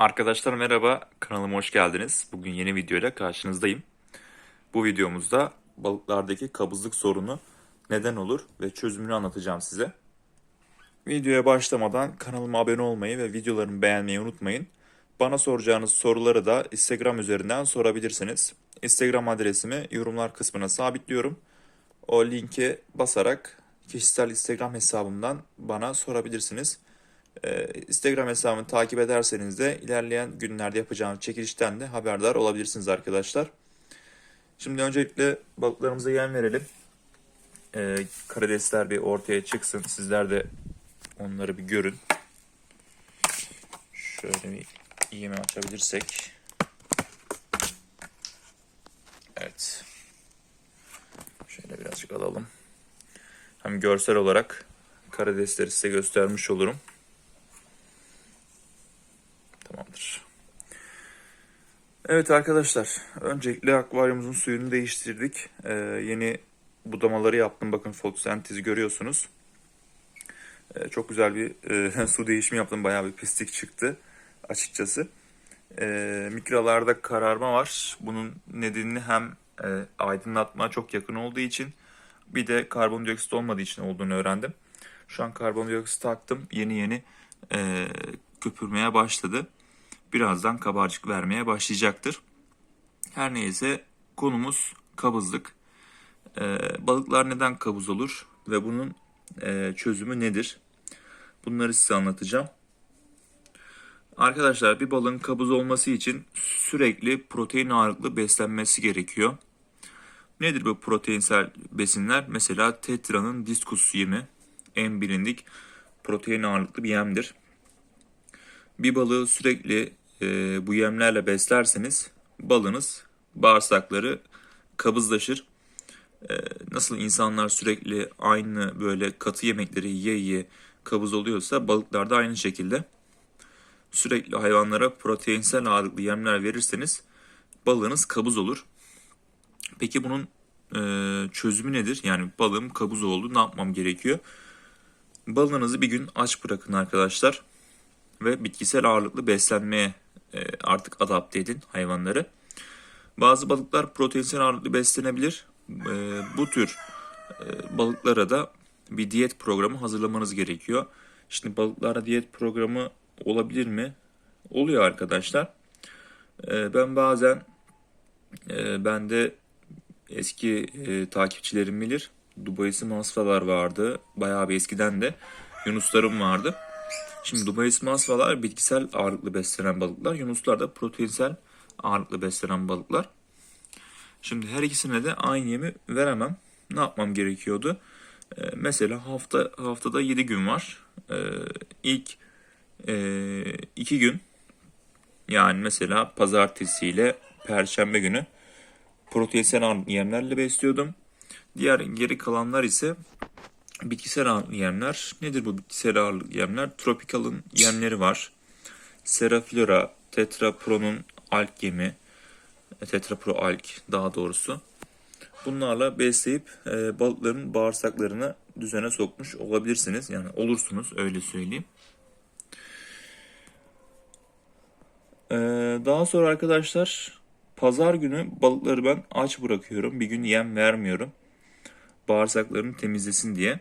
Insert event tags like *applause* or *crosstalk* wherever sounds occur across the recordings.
Arkadaşlar merhaba, kanalıma hoş geldiniz. Bugün yeni videoyla karşınızdayım. Bu videomuzda balıklardaki kabızlık sorunu neden olur ve çözümünü anlatacağım size. Videoya başlamadan kanalıma abone olmayı ve videolarımı beğenmeyi unutmayın. Bana soracağınız soruları da Instagram üzerinden sorabilirsiniz. Instagram adresimi yorumlar kısmına sabitliyorum. O linke basarak kişisel Instagram hesabımdan bana sorabilirsiniz. Ee, Instagram hesabımı takip ederseniz de ilerleyen günlerde yapacağım çekilişten de haberdar olabilirsiniz arkadaşlar. Şimdi öncelikle balıklarımıza yem verelim. Ee, karidesler bir ortaya çıksın. Sizler de onları bir görün. Şöyle bir yemi açabilirsek. Evet. Şöyle birazcık alalım. Hem görsel olarak karidesleri size göstermiş olurum. Evet arkadaşlar, öncelikle akvaryumumuzun suyunu değiştirdik. Ee, yeni budamaları yaptım. Bakın fotosentezizi görüyorsunuz. Ee, çok güzel bir e, *laughs* su değişimi yaptım. Bayağı bir pislik çıktı açıkçası. Ee, mikrolarda kararma var. Bunun nedenini hem e, aydınlatma çok yakın olduğu için bir de karbondioksit olmadığı için olduğunu öğrendim. Şu an karbondioksit taktım. Yeni yeni e, köpürmeye başladı. Birazdan kabarcık vermeye başlayacaktır. Her neyse konumuz kabızlık. Ee, balıklar neden kabız olur ve bunun e, çözümü nedir? Bunları size anlatacağım. Arkadaşlar bir balığın kabız olması için sürekli protein ağırlıklı beslenmesi gerekiyor. Nedir bu proteinsel besinler? Mesela tetra'nın diskus yemi en bilindik protein ağırlıklı bir yemdir. Bir balığı sürekli e, bu yemlerle beslerseniz balınız bağırsakları kabızlaşır. E, nasıl insanlar sürekli aynı böyle katı yemekleri yiye yiye kabız oluyorsa balıklar da aynı şekilde. Sürekli hayvanlara proteinsel ağırlıklı yemler verirseniz balığınız kabız olur. Peki bunun e, çözümü nedir? Yani balığım kabız oldu ne yapmam gerekiyor? Balığınızı bir gün aç bırakın arkadaşlar ve bitkisel ağırlıklı beslenmeye e, artık adapte edin hayvanları. Bazı balıklar proteinsel ağırlıklı beslenebilir. E, bu tür e, balıklara da bir diyet programı hazırlamanız gerekiyor. Şimdi balıklara diyet programı olabilir mi? Oluyor arkadaşlar. Ben bazen bende eski takipçilerim bilir. Dubai'si masfalar vardı. Bayağı bir eskiden de yunuslarım vardı. Şimdi Dubai masvalar bitkisel ağırlıklı beslenen balıklar. Yunuslar da proteinsel ağırlıklı beslenen balıklar. Şimdi her ikisine de aynı yemi veremem. Ne yapmam gerekiyordu? Ee, mesela hafta haftada 7 gün var. Ee, ilk e, 2 gün yani mesela pazartesi ile perşembe günü proteinsel yemlerle besliyordum. Diğer geri kalanlar ise Bitkisel ağırlıklı yemler. Nedir bu bitkisel ağırlıklı yemler? Tropical'ın yemleri var. Seraflora, Tetrapro'nun alg yemi, e, Tetrapro alg daha doğrusu. Bunlarla besleyip e, balıkların bağırsaklarını düzene sokmuş olabilirsiniz. Yani olursunuz öyle söyleyeyim. E, daha sonra arkadaşlar pazar günü balıkları ben aç bırakıyorum. Bir gün yem vermiyorum. Bağırsaklarını temizlesin diye.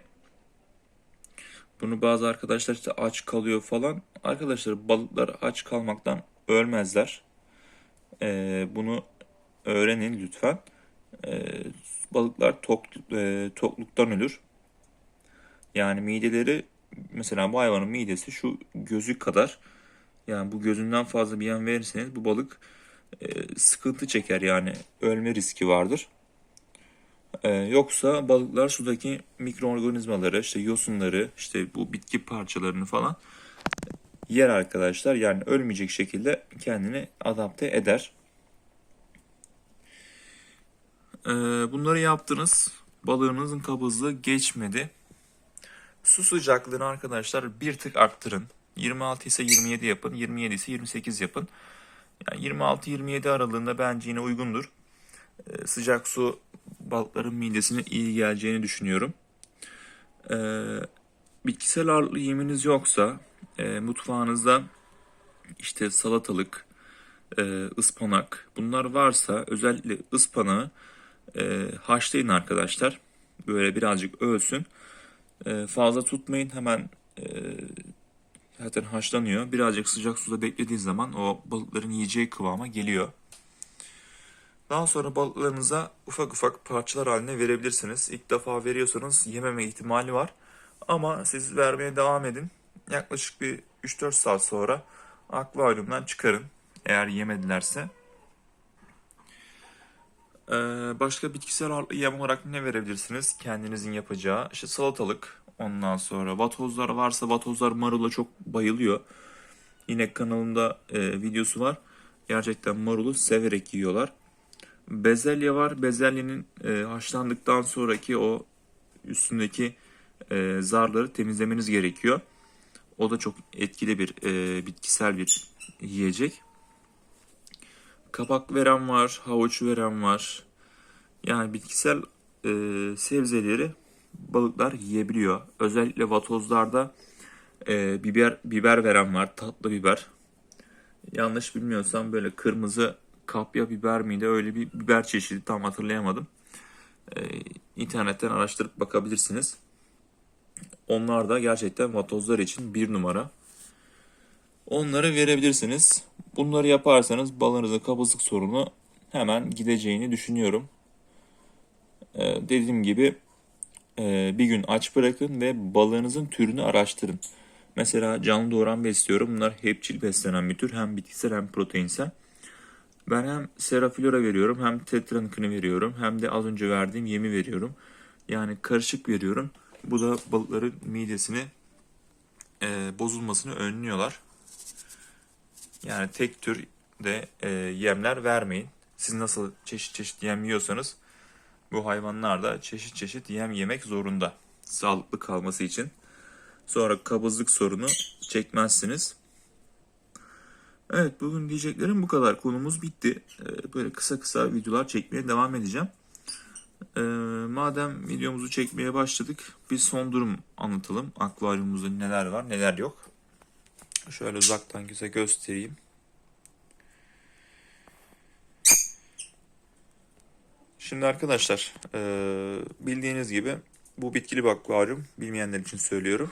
Bunu bazı arkadaşlar işte aç kalıyor falan. Arkadaşlar balıklar aç kalmaktan ölmezler. Ee, bunu öğrenin lütfen. Ee, balıklar tok, e, tokluktan ölür. Yani mideleri mesela bu hayvanın midesi şu gözü kadar. Yani bu gözünden fazla bir yem verirseniz bu balık e, sıkıntı çeker yani ölme riski vardır. Ee, yoksa balıklar sudaki mikroorganizmaları, işte yosunları, işte bu bitki parçalarını falan yer arkadaşlar. Yani ölmeyecek şekilde kendini adapte eder. Ee, bunları yaptınız. Balığınızın kabızlığı geçmedi. Su sıcaklığını arkadaşlar bir tık arttırın. 26 ise 27 yapın, 27 ise 28 yapın. Yani 26-27 aralığında bence yine uygundur. Ee, sıcak su balıkların midesine iyi geleceğini düşünüyorum. Ee, bitkisel ağırlıklı yeminiz yoksa e, mutfağınızda işte salatalık, e, ıspanak bunlar varsa özellikle ıspanağı e, haşlayın arkadaşlar. Böyle birazcık ölsün. Fazla tutmayın hemen e, zaten haşlanıyor. Birazcık sıcak suda beklediği zaman o balıkların yiyeceği kıvama geliyor. Daha sonra balıklarınıza ufak ufak parçalar haline verebilirsiniz. İlk defa veriyorsanız yememe ihtimali var. Ama siz vermeye devam edin. Yaklaşık bir 3-4 saat sonra akvaryumdan çıkarın. Eğer yemedilerse. Ee, başka bitkisel ağırlıklı yem olarak ne verebilirsiniz? Kendinizin yapacağı. İşte salatalık. Ondan sonra vatozlar varsa vatozlar marula çok bayılıyor. Yine kanalımda e, videosu var. Gerçekten marulu severek yiyorlar. Bezelye var. Bezelyenin e, haşlandıktan sonraki o üstündeki e, zarları temizlemeniz gerekiyor. O da çok etkili bir e, bitkisel bir yiyecek. Kabak veren var, havuç veren var. Yani bitkisel e, sebzeleri balıklar yiyebiliyor. Özellikle vatozlarda e, biber biber veren var, tatlı biber. Yanlış bilmiyorsam böyle kırmızı kapya biber miydi? Öyle bir biber çeşidi tam hatırlayamadım. E, internetten araştırıp bakabilirsiniz. Onlar da gerçekten vatozlar için bir numara. Onları verebilirsiniz. Bunları yaparsanız balığınızın kabızlık sorunu hemen gideceğini düşünüyorum. Ee, dediğim gibi e, bir gün aç bırakın ve balığınızın türünü araştırın. Mesela canlı doğuran besliyorum. Bunlar hepçil beslenen bir tür. Hem bitkisel hem proteinsel. Ben hem seraflora veriyorum hem tetrankını veriyorum. Hem de az önce verdiğim yemi veriyorum. Yani karışık veriyorum. Bu da balıkların midesini e, bozulmasını önlüyorlar. Yani tek tür de e, yemler vermeyin. Siz nasıl çeşit çeşit yem yiyorsanız bu hayvanlar da çeşit çeşit yem yemek zorunda. Sağlıklı kalması için. Sonra kabızlık sorunu çekmezsiniz. Evet bugün diyeceklerim bu kadar. Konumuz bitti. E, böyle kısa kısa videolar çekmeye devam edeceğim. E, madem videomuzu çekmeye başladık bir son durum anlatalım. Akvaryumumuzda neler var neler yok. Şöyle uzaktan size göstereyim. Şimdi arkadaşlar e, bildiğiniz gibi bu bitkili bir akvaryum. Bilmeyenler için söylüyorum.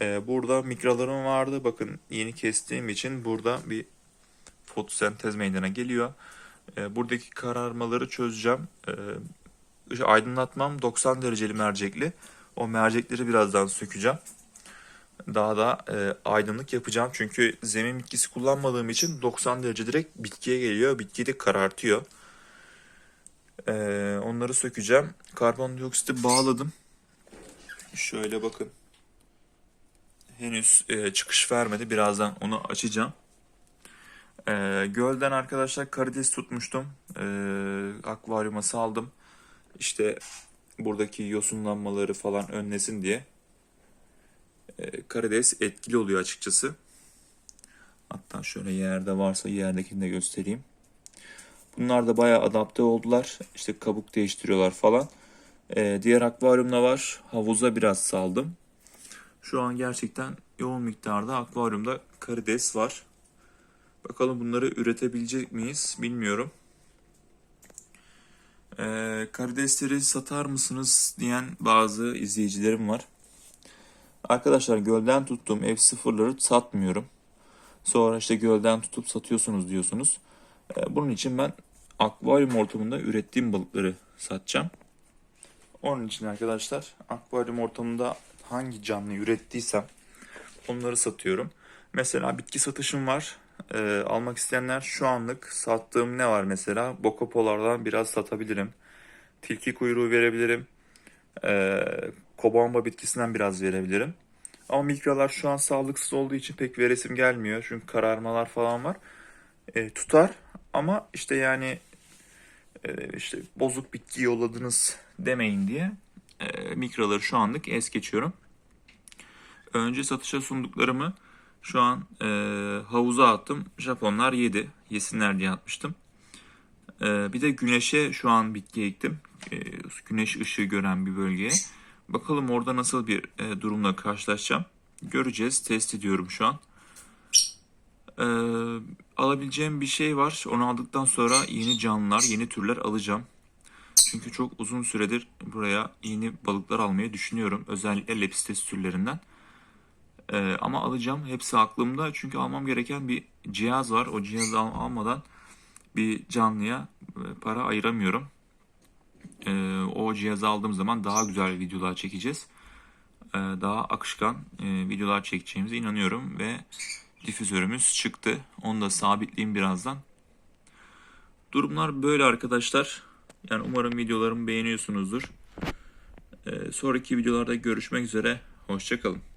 E, burada mikralarım vardı. Bakın yeni kestiğim için burada bir fotosentez meydana geliyor. E, buradaki kararmaları çözeceğim. E, aydınlatmam 90 dereceli mercekli. O mercekleri birazdan sökeceğim daha da e, aydınlık yapacağım. Çünkü zemin bitkisi kullanmadığım için 90 derece direkt bitkiye geliyor. Bitkiyi de karartıyor. E, onları sökeceğim. Karbondioksiti bağladım. Şöyle bakın. Henüz e, çıkış vermedi. Birazdan onu açacağım. E, gölden arkadaşlar karides tutmuştum. E, akvaryuma saldım. İşte buradaki yosunlanmaları falan önlesin diye e, karides etkili oluyor açıkçası. Hatta şöyle yerde varsa yerdekini de göstereyim. Bunlar da bayağı adapte oldular. İşte kabuk değiştiriyorlar falan. Ee, diğer akvaryumda var. Havuza biraz saldım. Şu an gerçekten yoğun miktarda akvaryumda karides var. Bakalım bunları üretebilecek miyiz bilmiyorum. Ee, karidesleri satar mısınız diyen bazı izleyicilerim var. Arkadaşlar gölden tuttuğum ev sıfırları satmıyorum. Sonra işte gölden tutup satıyorsunuz diyorsunuz. Ee, bunun için ben akvaryum ortamında ürettiğim balıkları satacağım. Onun için arkadaşlar akvaryum ortamında hangi canlı ürettiysem onları satıyorum. Mesela bitki satışım var. Ee, almak isteyenler şu anlık sattığım ne var mesela? Bokopolardan biraz satabilirim. Tilki kuyruğu verebilirim. Ee, kobamba bitkisinden biraz verebilirim. Ama mikrolar şu an sağlıksız olduğu için pek veresim gelmiyor. Çünkü kararmalar falan var. E, tutar ama işte yani e, işte bozuk bitki yolladınız demeyin diye e, mikroları şu anlık es geçiyorum. Önce satışa sunduklarımı şu an e, havuza attım. Japonlar yedi. Yesinler diye atmıştım. E, bir de güneşe şu an bitki ektim. E, güneş ışığı gören bir bölgeye. Bakalım orada nasıl bir e, durumla karşılaşacağım. Göreceğiz. Test ediyorum şu an. Ee, alabileceğim bir şey var. Onu aldıktan sonra yeni canlılar, yeni türler alacağım. Çünkü çok uzun süredir buraya yeni balıklar almayı düşünüyorum. Özellikle lepistes türlerinden. Ee, ama alacağım. Hepsi aklımda. Çünkü almam gereken bir cihaz var. O cihazı al- almadan bir canlıya e, para ayıramıyorum. Ee, o cihazı aldığım zaman daha güzel videolar çekeceğiz. Ee, daha akışkan e, videolar çekeceğimize inanıyorum ve difüzörümüz çıktı. Onu da sabitleyeyim birazdan. Durumlar böyle arkadaşlar. Yani umarım videolarımı beğeniyorsunuzdur. Ee, sonraki videolarda görüşmek üzere. Hoşçakalın.